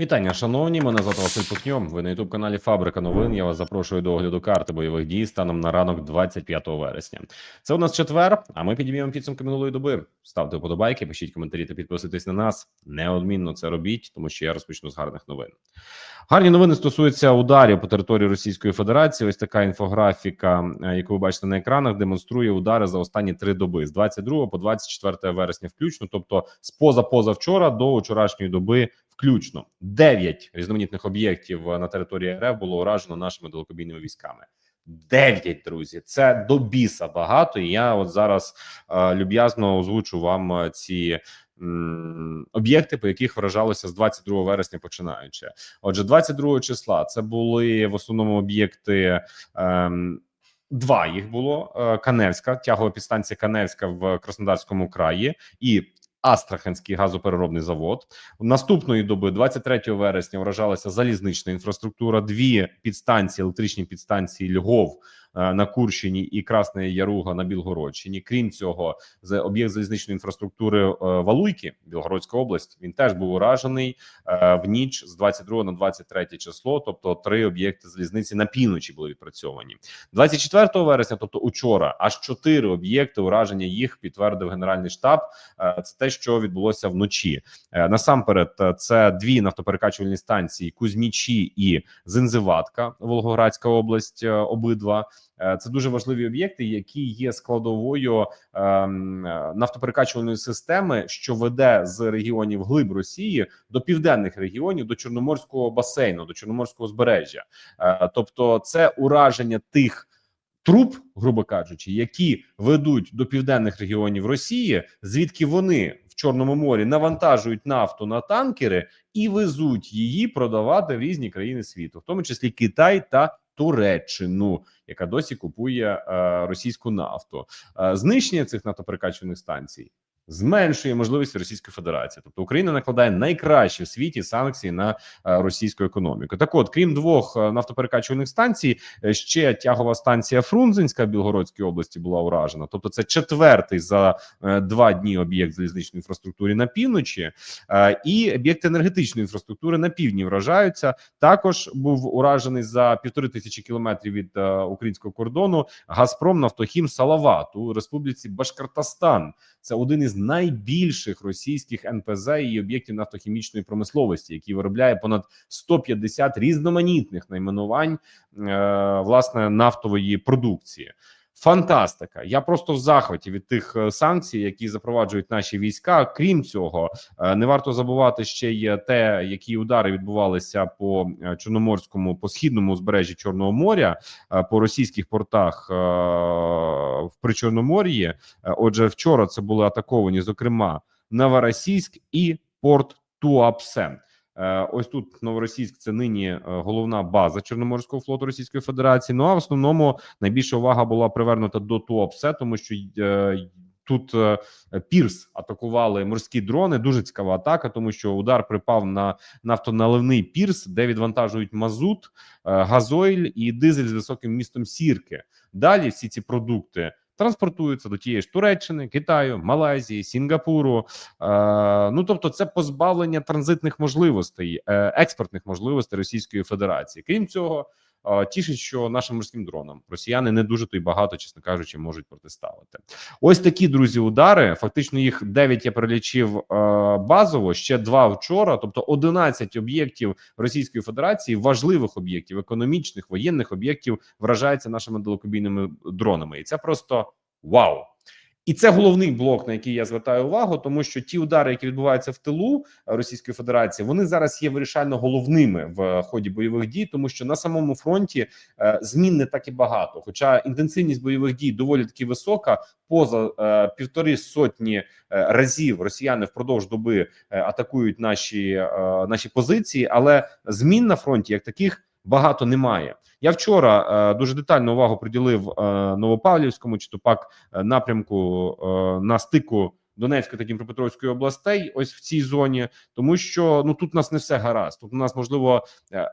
Вітання, шановні. Мене звати Василь Пухньом. Ви на youtube каналі Фабрика новин. Я вас запрошую до огляду карти бойових дій станом на ранок 25 вересня. Це у нас четвер. А ми підіймемо підсумки минулої доби. Ставте вподобайки, пишіть коментарі та підписуйтесь на нас. Неодмінно це робіть, тому що я розпочну з гарних новин. Гарні новини стосуються ударів по території Російської Федерації. Ось така інфографіка, е, яку ви бачите на екранах, демонструє удари за останні три доби з 22 по 24 вересня, включно, тобто з поза позавчора до вчорашньої доби. Включно дев'ять різноманітних об'єктів на території РФ було уражено нашими далекобійними військами. Дев'ять друзі, це до біса багато. І я от зараз е, люб'язно озвучу вам е, ці об'єкти, по яких вражалося з 22 вересня, починаючи. Отже, 22 числа це були в основному об'єкти. Ем, Два їх було Е, Каневська, тягова підстанція Каневська в Краснодарському краї і Астраханський газопереробний завод. Наступної доби, 23 вересня, вражалася залізнична інфраструктура. Дві підстанції, електричні підстанції Львов на Курщині і Красна Яруга на Білгородщині. Крім цього, за об'єкт залізничної інфраструктури е, Валуйки, Білгородська область. Він теж був уражений е, в ніч з 22 на 23 число. Тобто, три об'єкти залізниці на півночі були відпрацьовані. 24 вересня, тобто учора, аж чотири об'єкти ураження їх підтвердив Генеральний штаб. Е, Це те, що відбулося вночі. Е, Насамперед, е, це дві нафтоперекачувальні станції Кузьмічі і Зинзиватка, Волгоградська область. е, Обидва Е, це дуже важливі об'єкти, які є складовою ем, е, нафтоперекачувальної системи, що веде з регіонів глиб Росії до південних регіонів, до Чорноморського басейну, до Чорноморського узбережжя. Е, Тобто, це ураження тих. Труб, грубо кажучи, які ведуть до південних регіонів Росії, звідки вони в Чорному морі навантажують нафту на танкери і везуть її продавати в різні країни світу, в тому числі Китай та Туреччину, яка досі купує е, російську нафту. Е, знищення цих нафтоперекачувальних станцій зменшує можливості Російської Федерації. Тобто Україна накладає найкращі в світі санкції на е, російську економіку. Так, от, крім двох е, нафтоперекачувальних станцій, е, ще тягова станція Фрунзенська в Білгородській області була уражена. Тобто, це четвертий за два дні об'єкт залізничної інфраструктури на півночі, і об'єкти енергетичної інфраструктури на півдні вражаються. Також був уражений за півтори тисячі кілометрів від українського кордону Газпром Нафтохім Салават у Республіці Башкортостан. Це один із найбільших російських НПЗ і об'єктів нафтохімічної промисловості, який виробляє понад 150 різноманітних найменувань е, власне нафтової продукції. Фантастика! Я просто в захваті від тих е, санкцій, які запроваджують наші війська. Крім цього, е, не варто забувати ще є те, які удари відбувалися по е, чорноморському по східному узбережжі Чорного моря, по російських портах в Причорномор'ї. Отже, вчора це були атаковані, зокрема, Новоросійськ і порт Туапсе. Е, Ось тут Новоросійськ це нині е, головна база Чорноморського флоту Російської Федерації. Ну а в основному найбільша увага була привернута до Туапсе, тому що е, тут Пірс атакували морські дрони. Дуже цікава атака, тому що удар припав на нафтоналивний пірс, де відвантажують мазут, газойль і дизель з високим містом сірки. Далі всі ці продукти. Транспортуються до тієї ж Туреччини, Китаю, Малайзії, Сінгапуру. Е, ну тобто, це позбавлення транзитних можливостей, е, експортних можливостей Російської Федерації. Крім цього, тішить, що нашим морським дронам росіяни не дуже то й багато, чесно кажучи, можуть протиставити. Ось такі друзі удари. Фактично, їх 9 я перелічив е, базово. Ще два вчора. Тобто 11 об'єктів Російської Федерації, важливих об'єктів, економічних воєнних об'єктів, вражається нашими далекобійними дронами, і це просто вау. І це головний блок, на який я звертаю увагу, тому що ті удари, які відбуваються в тилу Російської Федерації, вони зараз є вирішально головними в ході бойових дій, тому що на самому фронті е, змін не так і багато. Хоча інтенсивність бойових дій доволі таки висока, поза е, півтори сотні е, разів росіяни впродовж доби е, атакують наші, е, наші позиції, але змін на фронті як таких багато немає. Я вчора е, дуже детально увагу приділив е, Новопавлівському чи то пак е, напрямку на стику Донецької та Дніпропетровської областей, ось в цій зоні, тому що ну тут у нас не все гаразд. Тут у нас можливо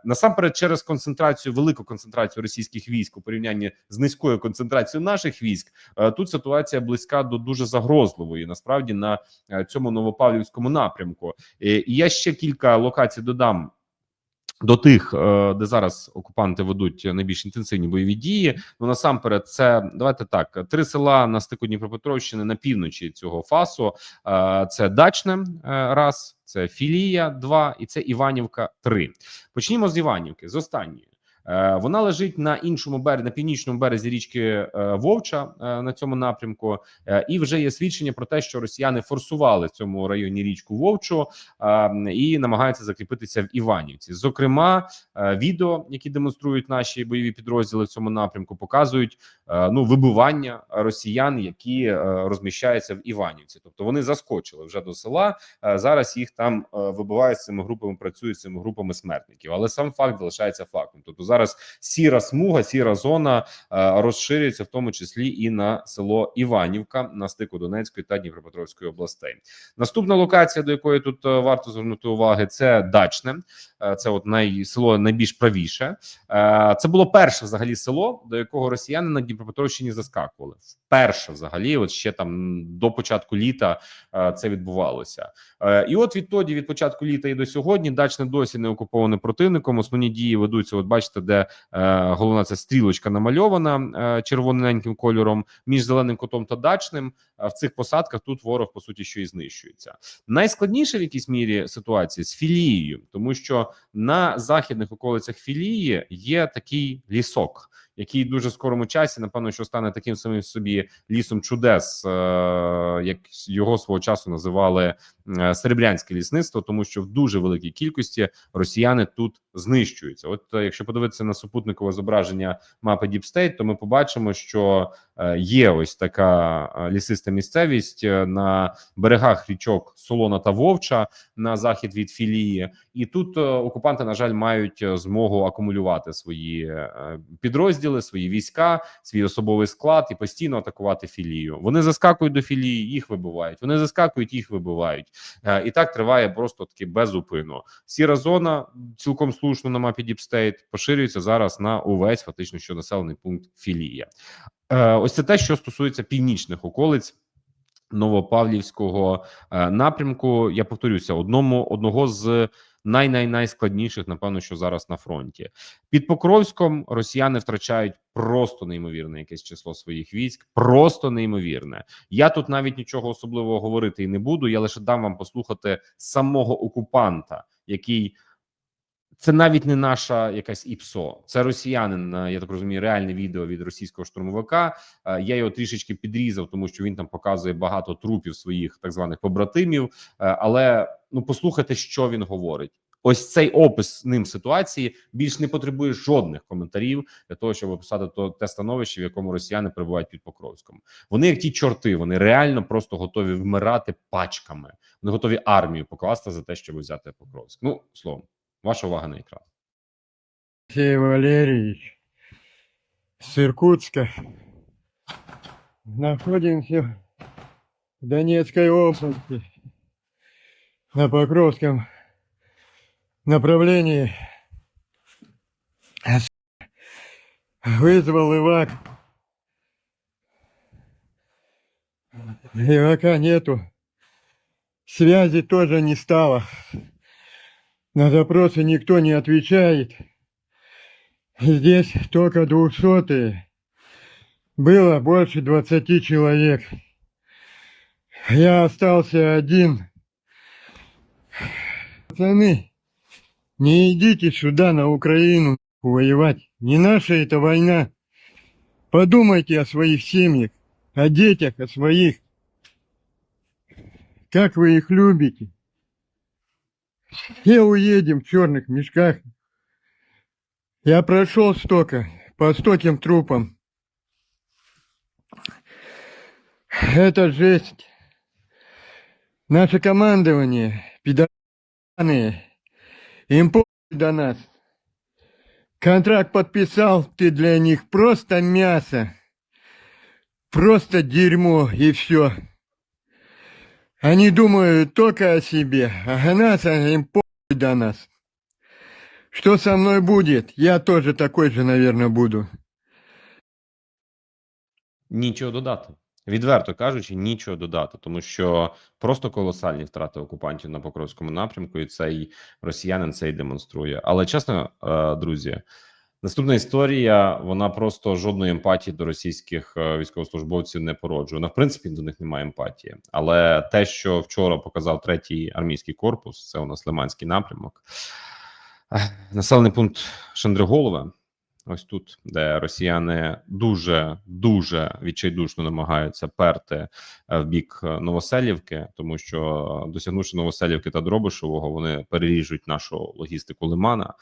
насамперед через концентрацію, велику концентрацію російських військ у порівнянні з низькою концентрацією наших військ. Тут ситуація близька до дуже загрозливої. Насправді на цьому новопавлівському напрямку. І я ще кілька локацій додам. До тих, е, де зараз окупанти ведуть найбільш інтенсивні бойові дії. Ну насамперед, це давайте так: три села на стику Дніпропетровщини на півночі цього фасу. Е, Це Дачне, е, раз, це Філія, два, і це Іванівка, три. Почнімо з Іванівки, з останньої. Е, Вона лежить на іншому березі, на північному березі річки е, Вовча е, на цьому напрямку, і вже є свідчення про те, що росіяни форсували в цьому районі річку Вовчу і намагаються закріпитися в Іванівці. Зокрема, відео, які демонструють наші бойові підрозділи в цьому напрямку, показують ну вибивання росіян, які е, розміщаються в Іванівці. Тобто вони заскочили вже до села. е, Зараз їх там е, вибивають з цими групами, працюють цими групами смертників. Але сам факт залишається фактом. Тобто зараз сіра смуга, сіра зона е, розширюється, в тому числі і на село Іванівка на стику Донецької та Дніпропетровської областей. Наступна локація, до якої тут е, варто звернути уваги, це Дачне. Е, Це от най село найбільш правіше. Е, Це було перше взагалі село, до якого росіяни на Дніпропетровщині заскакували. Вперше, взагалі, от ще там до початку літа е, це відбувалося. Е, І от відтоді, від початку літа і до сьогодні, дачне досі не окуповане противником. Основні дії ведуться. От бачите, де е, головна ця стрілочка намальована червоненьким кольором між зеленим котом та дачним. В цих посадках тут ворог по суті що і знищується. Найскладніше в якійсь мірі ситуація з філією, тому що на західних околицях філії є такий лісок, який дуже скорому часі, напевно, що стане таким самим собі лісом чудес, е, як його свого часу називали е, серебрянське лісництво, тому що в дуже великій кількості росіяни тут знищуються. От е, якщо подивитися на супутникове зображення мапи State, то ми побачимо, що є ось така лісиста місцевість на берегах річок Солона та Вовча на захід від філії, і тут окупанти, на жаль, мають змогу акумулювати свої е, підрозділи, свої війська, свій особовий склад і постійно атакувати філію. Вони заскакують до філії, їх вибивають. Вони заскакують, їх вибивають. Е, І так триває просто таки без зупину. Сіра зона цілком слушно на мапі State поширюється зараз на увесь фактично що населений пункт філія. Е, Ось це те, що стосується північних околиць. Новопавлівського е, напрямку я повторюся, одному одного з най най найскладніших, напевно, що зараз на фронті під Покровськом росіяни втрачають просто неймовірне якесь число своїх військ, просто неймовірне. Я тут навіть нічого особливого говорити і не буду. Я лише дам вам послухати самого окупанта, який це навіть не наша якась ІПСО, це росіянин. е, Я так розумію, реальне відео від російського штурмовика. Е, Я його трішечки підрізав, тому що він там показує багато трупів своїх так званих побратимів. Е, Але ну послухайте, що він говорить. Ось цей опис ним ситуації більш не потребує жодних коментарів для того, щоб описати то те становище, в якому росіяни перебувають під Покровськом. Вони як ті чорти, вони реально просто готові вмирати пачками. Вони готові армію покласти за те, щоб взяти Покровськ. Ну словом, ваша увага на екран. Алексей Валерьевич с Иркутска. Находимся в Донецкой области на Покровском направлении. Вызвал ИВАК. ИВАКа нету. Связи тоже не стало. На запросы никто не отвечает. Здесь только двухсотые. Было больше двадцати человек. Я остался один. Пацаны, не идите сюда, на Украину, воевать. Не наша это война. Подумайте о своих семьях, о детях, о своих. Как вы их любите. Все уедем в черных мешках. Я прошел столько, по стольким трупам. Это жесть. Наше командование, пидораны, им до нас. Контракт подписал, ты для них просто мясо. Просто дерьмо и все. Они думают только о себе, а гнаться им по до нас. Что со мной будет? Я тоже такой же, наверное, буду. Нічого додати. Відверто кажучи, нічого додати, тому що просто колосальні втрати окупантів на Покровському напрямку, і цей росіянин це й демонструє. Але чесно, е, друзі, наступна історія вона просто жодної емпатії до російських е, військовослужбовців не породжує. Вона, в принципі, до них немає емпатії. Але те, що вчора показав третій армійський корпус, це у нас Лиманський напрямок, населений пункт Шандриголове. Ось тут, де росіяни дуже дуже відчайдушно намагаються перти е, в бік е, Новоселівки, тому що досягнувши Новоселівки та Дробишевого, вони переріжуть нашу логістику лимана.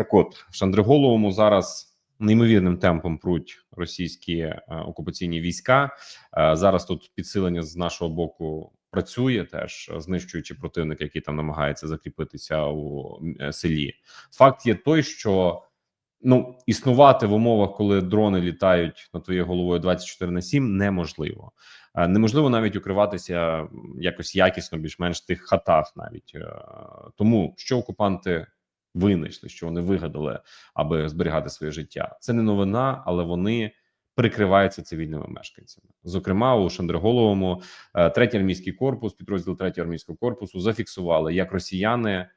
Так, от в Шандриголовому зараз неймовірним темпом пруть російські е, окупаційні війська. Е, зараз тут підсилення з нашого боку працює, теж знищуючи противника, який там намагається закріпитися у е, селі. Факт є той, що ну існувати в умовах, коли дрони літають над твоєю головою 24 на 7, неможливо. Неможливо навіть укриватися якось якісно, більш-менш тих хатах, навіть тому, що окупанти винайшли, що вони вигадали, аби зберігати своє життя. Це не новина, але вони прикриваються цивільними мешканцями. Зокрема, у Шандриголовому е, третій армійський корпус, підрозділ третього армійського корпусу зафіксували, як росіяни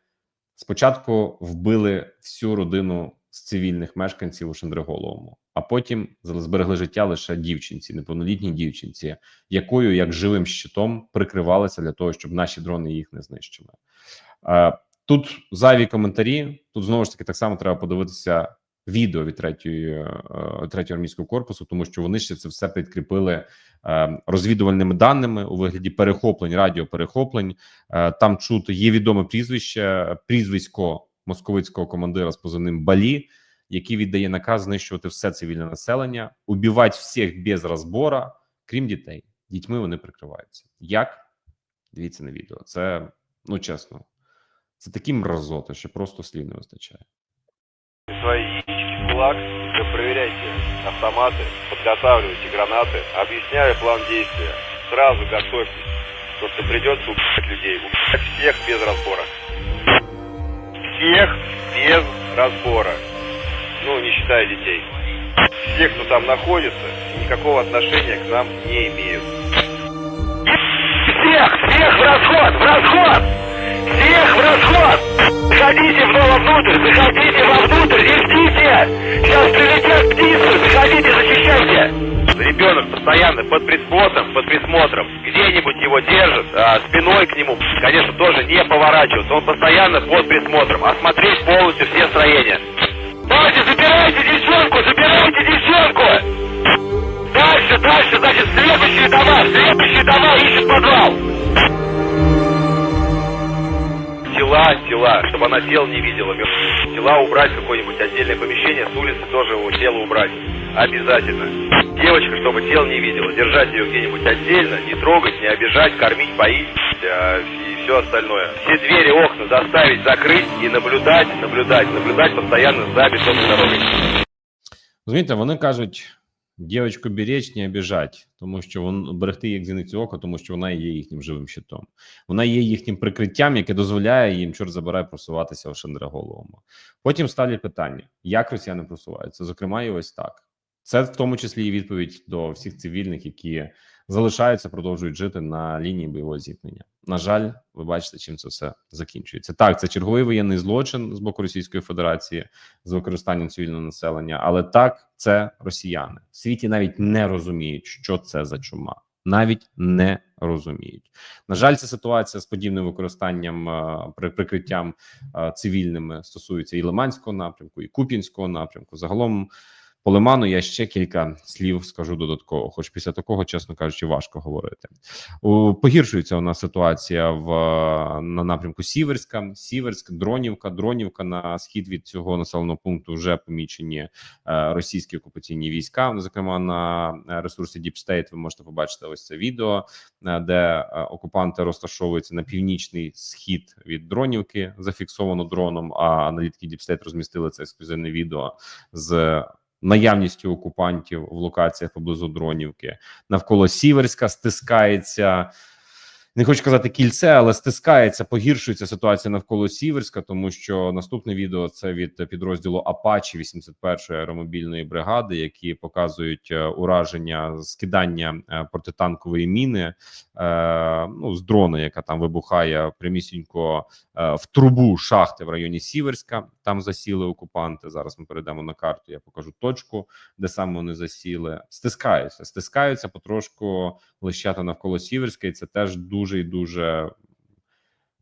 спочатку вбили всю родину з цивільних мешканців у Шандриголовому, а потім зберегли життя лише дівчинці, неповнолітній дівчинці, якою як живим щитом прикривалися для того, щоб наші дрони їх не знищили. Тут зайві коментарі. Тут знову ж таки так само треба подивитися відео від третьої е, третього армійського корпусу, тому що вони ще це все підкріпили е, розвідувальними даними у вигляді перехоплень, радіоперехоплень. Е, Там чути є відоме прізвище, прізвисько московицького командира з позивним Балі, який віддає наказ знищувати все цивільне населення, убивати всіх без розбора, крім дітей. Дітьми вони прикриваються. Як дивіться на відео? Це ну чесно, це такі мразоти, що просто слів не вистачає. свои яички в кулак, все проверяйте автоматы, подготавливайте гранаты, объясняю план действия. Сразу готовьтесь, то что придется убивать людей, убивать всех без разбора. Всех без разбора. Ну, не считая детей. Все, кто там находится, никакого отношения к нам не имеют. Всех, всех в расход, в расход! Всех в расход! Заходите внутрь, заходите вовнутрь, не ждите! Сейчас прилетят птицы, заходите, защищайте! Ребенок постоянно под присмотром, под присмотром. Где-нибудь его держат, а спиной к нему, конечно, тоже не поворачиваться. Он постоянно под присмотром. Осмотреть полностью все строения. Давайте, забирайте девчонку, забирайте девчонку! Дальше, дальше, значит, следующие дома, следующие дома ищут подвал! Тела, тела, чтобы она тел не видела. Тела убрать в какое-нибудь отдельное помещение, с улицы тоже его тело убрать. Обязательно. Девочка, чтобы тел не видела, держать ее где-нибудь отдельно, не трогать, не обижать, кормить, поить а, и все остальное. Все двери, окна заставить закрыть и наблюдать, наблюдать, наблюдать постоянно за бетонной дорогой. Розумієте, вони кажуть, дівчинку беречь, не обіжать, тому що вон берегти як зіницю ока, тому що вона є їхнім живим щитом. Вона є їхнім прикриттям, яке дозволяє їм, чорт забирай, просуватися у головами. Потім ставлять питання, як росіяни просуваються. Зокрема, і ось так. Це в тому числі і відповідь до всіх цивільних, які залишаються, продовжують жити на лінії бойового зіткнення. На жаль, ви бачите, чим це все закінчується. Так, це черговий воєнний злочин з боку Російської Федерації з використанням цивільного населення, але так це росіяни в світі навіть не розуміють, що це за чума. Навіть не розуміють. На жаль, ця ситуація з подібним використанням е, при прикриттям е, цивільними стосується і Лиманського напрямку, і Куп'янського напрямку. Загалом по Лиману я ще кілька слів скажу додатково, хоч після такого, чесно кажучи, важко говорити. Погіршується у нас ситуація в на напрямку Сіверська, Сіверськ, Дронівка, Дронівка на схід від цього населеного пункту вже помічені е, російські окупаційні війська. Зокрема, на е, ресурсі Deep State ви можете побачити ось це відео, е, де окупанти розташовуються на північний схід від Дронівки, зафіксовано дроном. А аналітики Deep State розмістили це ексклюзивне відео з наявністю окупантів в локаціях поблизу Дронівки. Навколо Сіверська стискається не хочу казати кільце, але стискається, погіршується ситуація навколо Сіверська, тому що наступне відео це від підрозділу Апачі 81-ї аеромобільної бригади, які показують е, ураження скидання е, протитанкової міни е, ну з дрона, яка там вибухає прямісінько е, в трубу шахти в районі Сіверська. Там засіли окупанти. Зараз ми перейдемо на карту. Я покажу точку, де саме вони засіли. Стискаються, стискаються потрошку лищата навколо Сіверська, і це теж дуже і дуже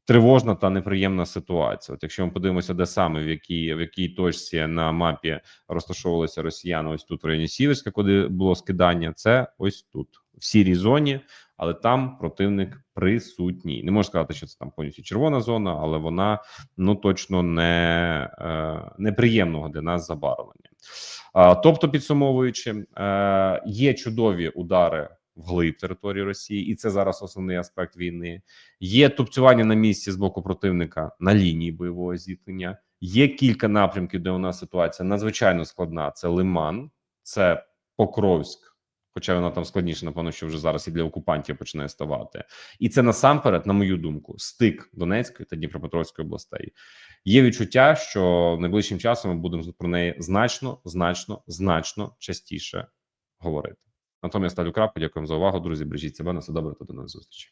тривожна та неприємна ситуація. От якщо ми подивимося, де саме в якій в якій точці на мапі розташовувалися росіяни, ось тут в районі Сіверська, куди було скидання, це ось тут, в сірій зоні, але там противник присутній. Не можу сказати, що це там повністю червона зона, але вона ну точно не е, неприємного для нас забарвлення. А, тобто, підсумовуючи, е, є чудові удари вглиб території Росії, і це зараз основний аспект війни. Є тупцювання на місці з боку противника на лінії бойового зіткнення. Є кілька напрямків, де у нас ситуація надзвичайно складна. Це Лиман, це Покровськ. Хоча вона там складніше, напевно, що вже зараз і для окупантів починає ставати, і це насамперед, на мою думку, стик Донецької та Дніпропетровської областей. Є відчуття, що найближчим часом ми будемо про неї значно, значно, значно частіше говорити. Натомість ставлю крапку. Дякуємо за увагу, друзі. Бережіть себе на все добре та до нових зустрічей.